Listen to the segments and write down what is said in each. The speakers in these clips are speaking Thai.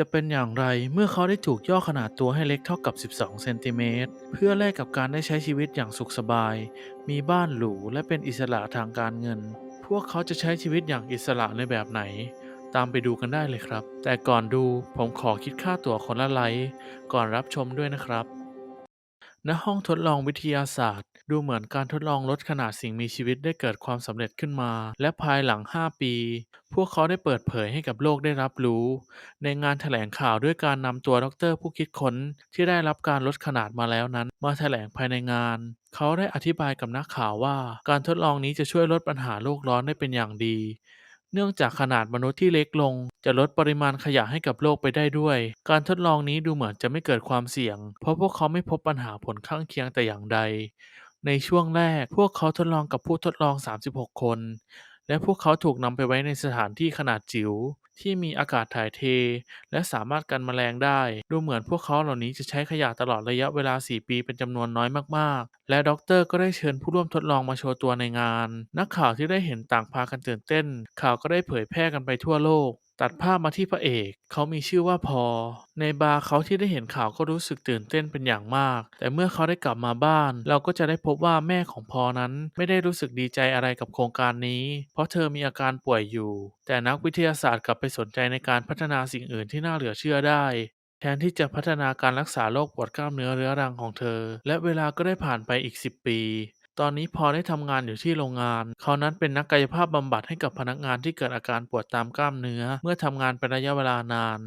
จะเป็นอย่างไรเมื่อเขาได้ถูกย่อขนาดตัวให้เล็กเท่ากับ 12 เซนติเมตรเพื่อแลกกับการได้ใช้ชีวิตอย่างสุขสบาย มีบ้านหรูและเป็นอิสระทางการเงิน พวกเขาจะใช้ชีวิตอย่างอิสระในแบบไหน ตามไปดูกันได้เลยครับ แต่ก่อนดูผมขอคิดค่าตั๋วคนละไลค์ก่อนรับชมด้วยนะครับ ณห้องทดลองวิทยาศาสตร์ ดูเหมือนการทดลองลดขนาดสิ่งมีชีวิตได้เกิดความสำเร็จขึ้นมา และภายหลัง 5 ปี พวกเขาได้เปิดเผยให้กับโลกได้รับรู้ ในงานแถลงข่าวด้วยการนำตัวดรผู้คิดค้นที่ได้รับการลดขนาดมาแล้วนั้น มาแถลงภายในงาน เขาได้อธิบายกับนักข่าวว่า การทดลองนี้จะช่วยลดปัญหาโลกร้อนได้เป็นอย่างดี เนื่องจากขนาดมนุษย์ที่เล็กลง จะลดปริมาณขยะให้กับโลกไปได้ด้วย การทดลองนี้ดูเหมือนจะไม่เกิดความเสี่ยง เพราะพวกเขาไม่พบปัญหาผลข้างเคียงแต่อย่างใด ในช่วงแรก พวกเขาทดลองกับผู้ทดลอง 36 คน และพวกเขาถูกนำไปไว้ในสถานที่ขนาดจิ๋ว ที่มีอากาศถ่ายเท และสามารถกันแมลงได้ ดูเหมือนพวกเขาเหล่านี้จะใช้ขยะตลอดระยะเวลา 4 ปีเป็นจำนวนน้อยมากๆ และด็อกเตอร์ก็ได้เชิญผู้ร่วมทดลองมาโชว์ตัวในงาน นักข่าวที่ได้เห็นต่างพากันตื่นเต้น ข่าวก็ได้เผยแพร่กันไปทั่วโลก ตัดภาพมาที่พระเอก เขามีชื่อว่าพอ ในบาร์เขาที่ได้เห็นข่าวก็รู้สึกตื่นเต้นเป็นอย่างมาก แต่เมื่อเขาได้กลับมาบ้าน เราก็จะได้พบว่าแม่ของพอนั้นไม่ได้รู้สึกดีใจอะไรกับโครงการนี้ เพราะเธอมีอาการป่วยอยู่ แต่นักวิทยาศาสตร์กลับไปสนใจในการพัฒนาสิ่งอื่นที่น่าเหลือเชื่อได้ แทนที่จะพัฒนาการรักษาโรคปวดกล้ามเนื้อเรื้อรังของเธอ และเวลาก็ได้ผ่านไปอีก 10 ปี ตอนนี้พอได้ทำงานอยู่ที่โรงงาน เขานั้นเป็นนักกายภาพบำบัดให้กับพนักงานที่เกิดอาการปวดตามกล้ามเนื้อ เมื่อทำงานเป็นระยะเวลานาน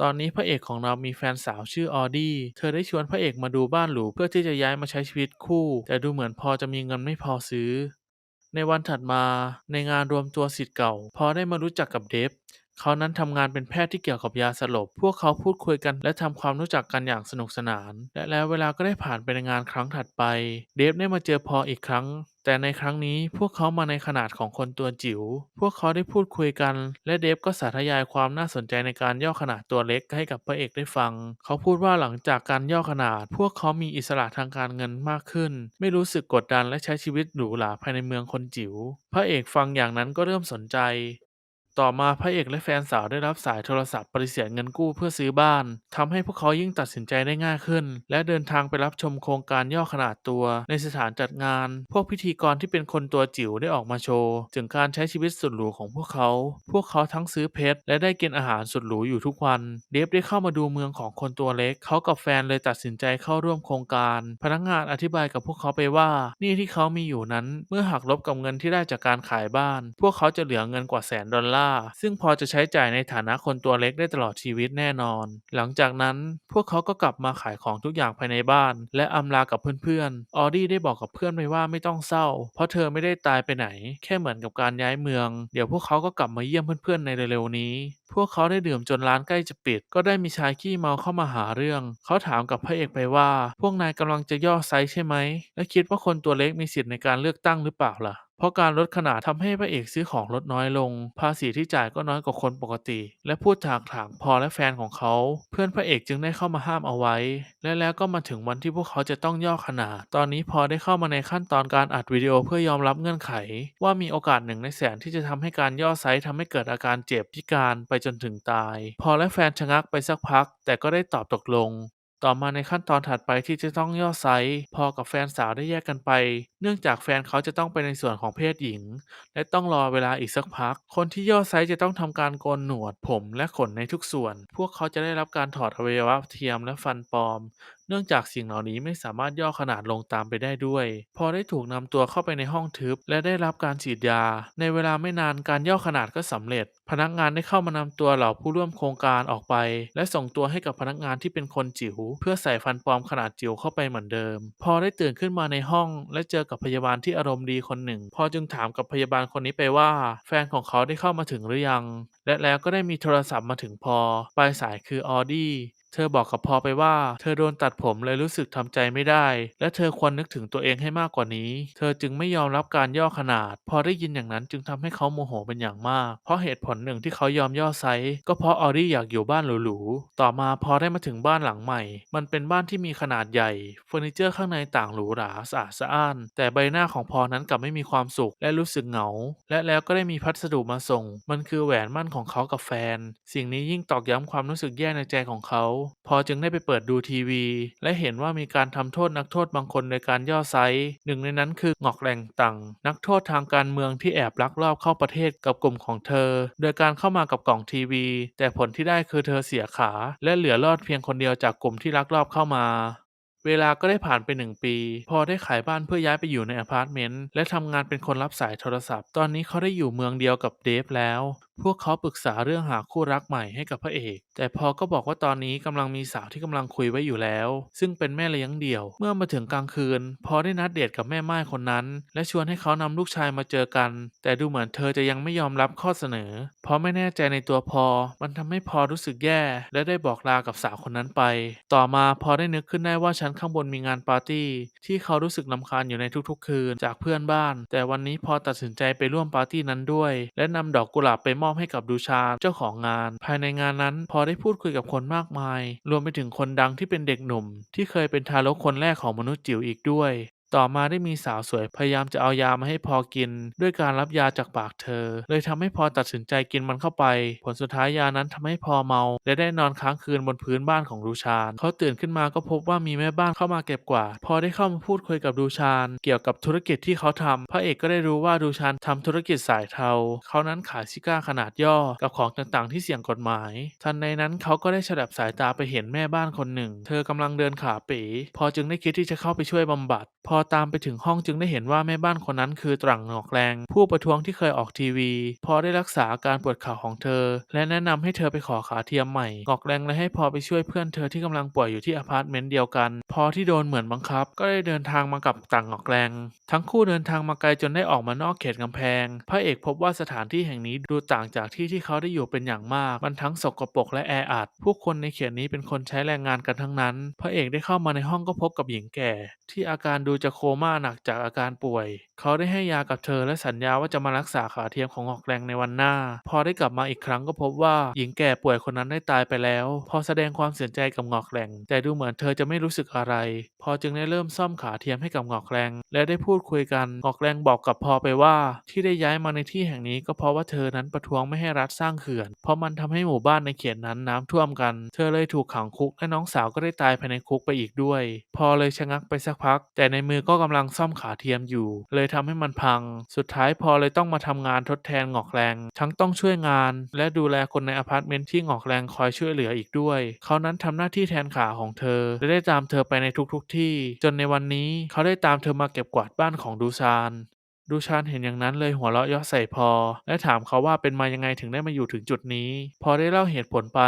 ตอนนี้พระเอกของเรามีแฟนสาวชื่อออดี้ เธอได้ชวนพระเอกมาดูบ้านหรูเพื่อที่จะย้ายมาใช้ชีวิตคู่ แต่ดูเหมือนพอจะมีเงินไม่พอซื้อ ในวันถัดมาในงานรวมตัวศิษย์เก่า พอได้มารู้จักกับเดฟ เขานั้นทำงานเป็นแพทย์ที่เกี่ยวกับยาสลบ พวกเขาพูดคุยกันและทำความรู้จักกันอย่างสนุกสนาน และแล้วเวลาก็ได้ผ่านไปในงานครั้งถัดไป เดฟได้มาเจอพออีกครั้ง แต่ในครั้งนี้พวกเขามาในขนาดของคนตัวจิ๋ว พวกเขาได้พูดคุยกัน และเดฟก็สาธยายความน่าสนใจในการย่อขนาดตัวเล็กให้กับพระเอกได้ฟัง เขาพูดว่าหลังจากการย่อขนาด พวกเขามีอิสระทางการเงินมากขึ้น ไม่รู้สึกกดดันและใช้ชีวิตหรูหราภายในเมืองคนจิ๋ว พระเอกฟังอย่างนั้นก็เริ่มสนใจ ต่อมาพระเอกและแฟนสาวได้รับสายโทรศัพท์ปฏิเสธเงินกู้เพื่อซื้อบ้านทำให้พวกเขายิ่งตัดสินใจได้ง่ายขึ้น และเดินทางไปรับชมโครงการย่อขนาดตัว ในสถานจัดงาน พวกพิธีกรที่เป็นคนตัวจิ๋วได้ออกมาโชว์ ถึงการใช้ชีวิตสุดหรูของพวกเขา พวกเขาทั้งซื้อเพชรและได้กินอาหารสุดหรูอยู่ทุกวัน เดฟได้เข้ามาดูเมืองของคนตัวเล็ก เขากับแฟนเลยตัดสินใจเข้าร่วมโครงการ พนักงานอธิบายกับพวกเขาไปว่านี่ที่เขามีอยู่นั้น เมื่อหักลบกับเงินที่ได้จากการขายบ้าน พวกเขาจะเหลือเงินกว่าแสนดอลลาร์ซึ่งพอจะใช้จ่ายในฐานะคนตัวเล็กได้ตลอดชีวิตแน่นอน หลังจากนั้นพวกเขาก็กลับมาขายของทุกอย่างภายในบ้าน และอำลากับเพื่อนๆ ออดี้ได้บอกกับเพื่อนไปว่าไม่ต้องเศร้า เพราะเธอไม่ได้ตายไปไหน แค่เหมือนกับการย้ายเมือง เดี๋ยวพวกเขาก็กลับมาเยี่ยมเพื่อนๆในเร็วๆนี้ พวกเขาได้ดื่มจนร้านใกล้จะปิด ก็ได้มีชายขี้เมาเข้ามาหาเรื่อง เขาถามกับพระเอกไปว่า พวกนายกำลังจะย่อไซส์ใช่ไหม และคิดว่าคนตัวเล็กมีสิทธิ์ในการเลือกตั้งหรือเปล่าล่ะเพราะการลดขนาดทำให้พระเอกซื้อของลดน้อยลง ภาษีที่จ่ายก็น้อยกว่าคนปกติ และพูดถากถางพอและแฟนของเขา เพื่อนพระเอกจึงได้เข้ามาห้ามเอาไว้ และแล้วก็มาถึงวันที่พวกเขาจะต้องย่อขนาด ตอนนี้พอได้เข้ามาในขั้นตอนการอัดวิดีโอเพื่อยอมรับเงื่อนไข ว่ามีโอกาสหนึ่งในแสนที่จะทำให้การย่อไซส์ทำให้เกิดอาการเจ็บพิการไปจนถึงตาย พอและแฟนชะงักไปสักพัก แต่ก็ได้ตอบตกลง ต่อมาในขั้นตอนถัดไปที่จะต้องย่อไซส์พอกับแฟนสาวได้แยกกันไป เนื่องจากแฟนเขาจะต้องไปในส่วนของเพศหญิง และต้องรอเวลาอีกสักพัก คนที่ย่อไซส์จะต้องทำการโกนหนวดผมและขนในทุกส่วน พวกเขาจะได้รับการถอดอวัยวะเทียมและฟันปลอม เนื่องจากสิ่งเหล่านี้ไม่สามารถย่อขนาดลงตามไปได้ด้วย พอได้ถูกนำตัวเข้าไปในห้องทึบ และได้รับการฉีดยา ในเวลาไม่นานการย่อขนาดก็สำเร็จ พนักงานได้เข้ามานำตัวเหล่าผู้ร่วมโครงการออกไป และส่งตัวให้กับพนักงานที่เป็นคนจิ๋ว เพื่อใส่ฟันปลอมขนาดจิ๋วเข้าไปเหมือนเดิม พอได้ตื่นขึ้นมาในห้อง และเจอกับพยาบาลที่อารมณ์ดีคนหนึ่ง พอจึงถามกับพยาบาลคนนี้ไปว่า แฟนของเขาได้เข้ามาถึงหรือยัง และแล้วก็ได้มีโทรศัพท์มาถึงพอ ปลายสายคือออดี้ เธอบอกกับพอไปว่า เธอโดนตัดผมเลยรู้สึกทำใจไม่ได้ และเธอควรนึกถึงตัวเองให้มากกว่านี้ เธอจึงไม่ยอมรับการย่อขนาด พอได้ยินอย่างนั้นจึงทำให้เขาโมโหเป็นอย่างมาก เพราะเหตุผลหนึ่งที่เขายอมย่อไซส์ก็เพราะออดี้อยากอยู่บ้านหรูๆ ต่อมาพอได้มาถึงบ้านหลังใหม่ มันเป็นบ้านที่มีขนาดใหญ่เฟอร์นิเจอร์ข้างในต่างหรูหราสะอาดสะอ้าน แต่ใบหน้าของพอนั้นกลับไม่มีความสุขและรู้สึกเหงา และแล้วก็ได้มีพัสดุมาส่ง มันคือแหวนมั่นของเขากับแฟน สิ่งนี้ยิ่งตอกย้ำความรู้สึกแย่ในใจของเขาพอจึงได้ไปเปิดดูทีวี และเห็นว่ามีการทำโทษนักโทษบางคนโดยการย่อไซส์หนึ่งในนั้นคือหงอกแหล่งตังนักโทษทางการเมืองที่แอบลักลอบเข้าประเทศกับกลุ่มของเธอ โดยการเข้ามากับกล่องทีวี แต่ผลที่ได้คือเธอเสียขา และเหลือรอดเพียงคนเดียวจากกลุ่มที่ลักลอบเข้ามาเวลาก็ได้ผ่านไปหนึ่งปี พอได้ขายบ้านเพื่อย้ายไปอยู่ในอพาร์ตเมนต์และทำงานเป็นคนรับสายโทรศัพท์ ตอนนี้เขาได้อยู่เมืองเดียวกับเดฟแล้ว พวกเขาปรึกษาเรื่องหาคู่รักใหม่ให้กับพระเอก แต่พอก็บอกว่าตอนนี้กำลังมีสาวที่กำลังคุยไว้อยู่แล้ว ซึ่งเป็นแม่เลี้ยงเดี่ยว เมื่อมาถึงกลางคืน พอได้นัดเดทกับแม่ไม้คนนั้น และชวนให้เขานำลูกชายมาเจอกัน แต่ดูเหมือนเธอจะยังไม่ยอมรับข้อเสนอ เพราะไม่แน่ใจในตัวพอ มันทำให้พอรู้สึกแย่ และได้บอกลากับสาวคนนั้นไป ต่อมาพอได้นึกขึ้นได้ว่าชั้นข้างบนมีงานปาร์ตี้ที่เขารู้สึกลำคาญอยู่ในทุกๆ คืนจากเพื่อนบ้าน แต่วันนี้พอตัดสินใจไปร่วมปาร์ตี้นั้นด้วย และนำดอกกุหลาบไปมอบให้กับดูชาเจ้าของงาน ภายในงานนั้นพอได้พูดคุยกับคนมากมาย รวมไปถึงคนดังที่เป็นเด็กหนุ่ม ที่เคยเป็นทารกคนแรกของมนุษย์จิ๋วอีกด้วย ต่อมาได้มีสาวสวยพยายามจะเอายามาให้พอกิน ด้วยการรับยาจากปากเธอ เลยทำให้พอตัดสินใจกินมันเข้าไป ผลสุดท้ายยานั้นทำให้พอเมา และได้นอนค้างคืนบนพื้นบ้านของดูชานเขาตื่นขึ้นมาก็พบว่ามีแม่บ้านเข้ามาเก็บกวาดพอได้เข้ามาพูดคุยกับดูชานเกี่ยวกับธุรกิจที่เขาทำพระเอกก็ได้รู้ว่าดูชานทำธุรกิจสายเทาเขานั้นขายซิก้าขนาดย่อกับของต่างๆ ที่เสี่ยงกฎหมาย ทันในนั้นเขาก็ได้ฉลับสายตาไปเห็นแม่บ้านคนหนึ่ง เธอกำลังเดินขาเป๋พอจึงได้คิดที่จะเข้าไปช่วยบำบัด พออตามไปถึงห้องจึงได้เห็นว่าแม่บ้านคนนั้นคือตรังหนอกแรง ผู้ประท้วงที่เคยออกทีวี พอได้รักษาอาการปวดขาของเธอ และแนะนำให้เธอไปขอขาเทียมใหม่งอกแรงเลยให้พอไปช่วยเพื่อนเธอที่กำลังป่วยอยู่ที่อพาร์ตเมนต์เดียวกัน พอที่โดนเหมือนบังคับ ก็ได้เดินทางมากับต่างงอกแรง ทั้งคู่เดินทางมาไกลจนได้ออกมานอกเขตกำแพง พระเอกพบว่าสถานที่แห่งนี้ดูต่างจากที่ที่เขาได้อยู่เป็นอย่างมาก มันทั้งสกปรกและแออัด ผู้คนในเขตนี้เป็นคนใช้แรงงานกันทั้งนั้น พระเอกได้เข้ามาในห้องก็พบกับหญิงแก่ ที่อาการดูจะโคม่าหนักจากอาการป่วย เขาได้ให้ยากับเธอและสัญญาว่าจะมารักษาขาเทียมของหอกแรงในวันหน้า พอได้กลับมาอีกครั้งก็พบว่าหญิงแก่ป่วยคนนั้นได้ตายไปแล้ว พอแสดงความเสียใจกับหอกแรงแต่ดูเหมือนเธอจะไม่รู้สึกอะไร พอจึงได้เริ่มซ่อมขาเทียมให้กับหอกแรง และได้พูดคุยกันหอกแรงบอกกับพอไปว่า ที่ได้ย้ายมาในที่แห่งนี้ก็เพราะว่าเธอนั้นประท้วงไม่ให้รัฐสร้างเขื่อน เพราะมันทำให้หมู่บ้านในเขตนั้นน้ำท่วมกัน เธอเลยถูกขังคุกและน้องสาวก็ได้ตายภายในคุกไปอีกด้วย พอเลยชะงักไปสักพัก แต่ในมือก็กำลังซ่อมขาเทียมอยู่เลยทำให้มันพัง สุดท้ายพอเลยต้องมาทำงานทดแทนหงอกแรง ทั้งต้องช่วยงาน และดูแลคนในอพาร์ตเมนต์ที่หงอกแรงคอยช่วยเหลืออีกด้วย เขานั้นทำหน้าที่แทนขาของเธอ และได้ตามเธอไปในทุกๆทที่ จนในวันนี้เขาได้ตามเธอมาเก็บกวาดบ้านของดูซาน ดูชานเห็นอย่างนั้นเลยหัวเราะเยาะใส่พอ และถามเขาว่าเป็นมายังไงถึงได้มาอยู่ถึงจุดนี้ พอได้เล่าเหตุผลไป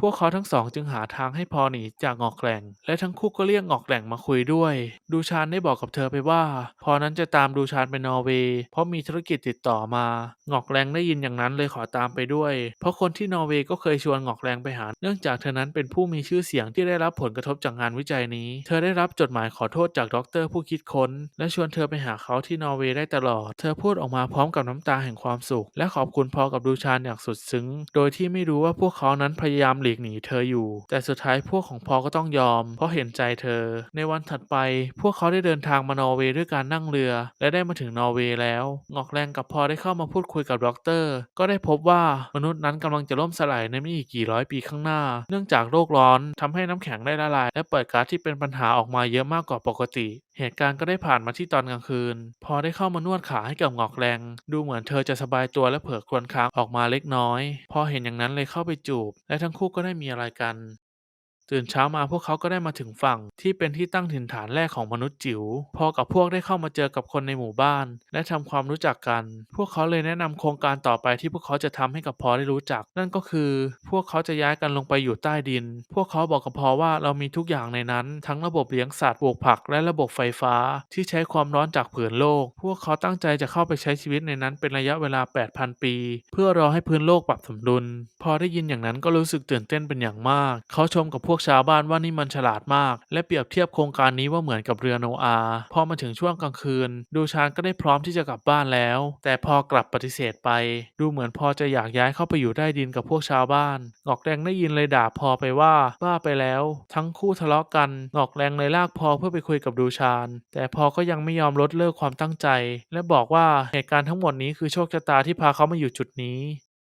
พวกเขาทั้งสองจึงหาทางให้พอหนีจากงอกแกล่ง และทั้งคู่ก็เรียกงอกแกล่งมาคุยด้วย ดูชานได้บอกกับเธอไปว่า พอนั้นจะตามดูชานไปนอร์เวย์เพราะมีธุรกิจติดต่อมา งอกแรงได้ยินอย่างนั้นเลยขอตามไปด้วย เพราะคนที่นอร์เวย์ก็เคยชวนงอกแรงไปหา เนื่องจากเธอนั้นเป็นผู้มีชื่อเสียงที่ได้รับผลกระทบจากงานวิจัยนี้ เธอได้รับจดหมายขอโทษจากด็อกเตอร์ผู้คิดค้น และชวนเธอไปหาเขาที่นอร์เวย์ได้ตลอด เธอพูดออกมาพร้อมกับน้ำตาแห่งความสุข และขอบคุณพอกับดูชานอย่างสุดซึ้ง โดยที่ไม่รู้ว่าพวกเขานั้นพยายามหลีกหนีเธออยู่ แต่สุดท้ายพวกของพอก็ต้องยอม เพราะเห็นใจเธอ ในวันถัดไป พวกเขาได้เดินทางมานอร์เวย์ด้วยการนั่งเรือ และได้มาถึงนอร์เวย์แล้ว งอกแรงกับพอได้เข้ามาพูดคุยกับด็อกเตอร์ ก็ได้พบว่ามนุษย์นั้นกำลังจะล่มสลายในไม่อีกกี่ร้อยปีข้างหน้า เนื่องจากโลกร้อนทำให้น้ำแข็งได้ละลาย และเปิดก๊าซที่เป็นปัญหาออกมาเยอะมากกว่าปกติ เหตุการณ์ก็ได้ผ่านมาที่ตอนกลางคืน พอได้เข้ามานวดขาให้กับงอกแรง ดูเหมือนเธอจะสบายตัวและเผลอครวญค้างออกมาเล็กน้อย พอเห็นอย่างนั้นเลยเข้าไปจูบ และทั้งคู่ก็ได้มีอะไรกัน ตื่นเช้ามาพวกเขาก็ได้มาถึงฝั่งที่เป็นที่ตั้งถิ่นฐานแรกของมนุษย์จิ๋ว พอกับพวกได้เข้ามาเจอกับคนในหมู่บ้าน และทำความรู้จักกัน พวกเขาเลยแนะนำโครงการต่อไปที่พวกเขาจะทำให้กับพอได้รู้จัก นั่นก็คือ พวกเขาจะย้ายกันลงไปอยู่ใต้ดิน พวกเขาบอกกับพอว่าเรามีทุกอย่างในนั้น ทั้งระบบเลี้ยงสัตว์ปลูกผักและระบบไฟฟ้า ที่ใช้ความร้อนจากผืนโลก พวกเขาตั้งใจจะเข้าไปใช้ชีวิตในนั้นเป็นระยะเวลา 8,000 ปี เพื่อรอให้พื้นโลกปรับสมดุล พอได้ยินอย่างนั้นก็รู้สึกตื่นเต้นเป็นอย่างมาก เขาชมกับพวกวกชาวบ้านว่านี่มันฉลาดมาก และเปรียบเทียบโครงการนี้ว่าเหมือนกับเรือโนอาห์พอมาถึงช่วงกลางคืน ดูชานก็ได้พร้อมที่จะกลับบ้านแล้ว แต่พอกลับปฏิเสธไป ดูเหมือนพอจะอยากย้ายเข้าไปอยู่ใต้ดินกับพวกชาวบ้านงอกแดงได้ยินเลยด่าพอไปว่าบ้าไปแล้ว ทั้งคู่ทะเลาะกันงอกแดงเลยลากพอเพื่อไปคุยกับดูชานแต่พอก็ยังไม่ยอมลดเลิกความตั้งใจ และบอกว่าเหตุการณ์ทั้งหมดนี้คือโชคชะตาที่พาเขามาอยู่จุดนี้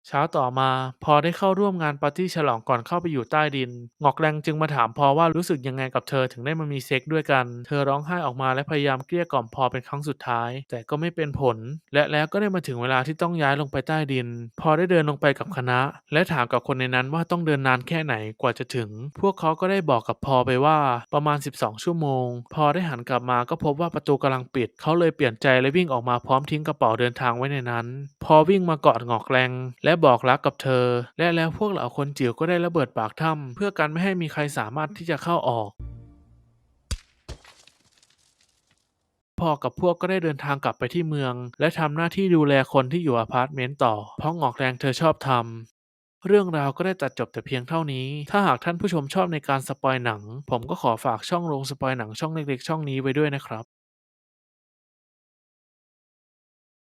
เช้าต่อมา พอได้เข้าร่วมงานปาร์ตี้ฉลองก่อนเข้าไปอยู่ใต้ดิน งอกแรงจึงมาถามพอว่ารู้สึกยังไงกับเธอถึงได้มามีเซ็กด้วยกัน เธอร้องไห้ออกมาและพยายามเกลี้ยกล่อมพอเป็นครั้งสุดท้าย แต่ก็ไม่เป็นผล และแล้วก็ได้มาถึงเวลาที่ต้องย้ายลงไปใต้ดิน พอได้เดินลงไปกับคณะ และถามกับคนในนั้นว่าต้องเดินนานแค่ไหนกว่าจะถึง พวกเขาก็ได้บอกกับพอไปว่าประมาณ 12 ชั่วโมง พอได้หันกลับมาก็พบว่าประตูกำลังปิด เขาเลยเปลี่ยนใจและวิ่งออกมาพร้อมทิ้งกระเป๋าเดินทางไว้ในนั้น พอวิ่งมากอดงอกแรงและและบอกรักกับเธอ และแล้วพวกเหล่าคนจิ๋วก็ได้ระเบิดปากถ้ำเพื่อกันไม่ให้มีใครสามารถที่จะเข้าออก พอกับพวกก็ได้เดินทางกลับไปที่เมือง และทำหน้าที่ดูแลคนที่อยู่อพาร์ตเมนต์ต่อ เพราะงอกแรงเธอชอบทำเรื่องราวก็ได้ตัดจบแต่เพียงเท่านี้ ถ้าหากท่านผู้ชมชอบในการสปอยหนัง ผมก็ขอฝากช่องโรงสปอยหนังช่องเล็กๆ ช่องนี้ไว้ด้วยนะครับ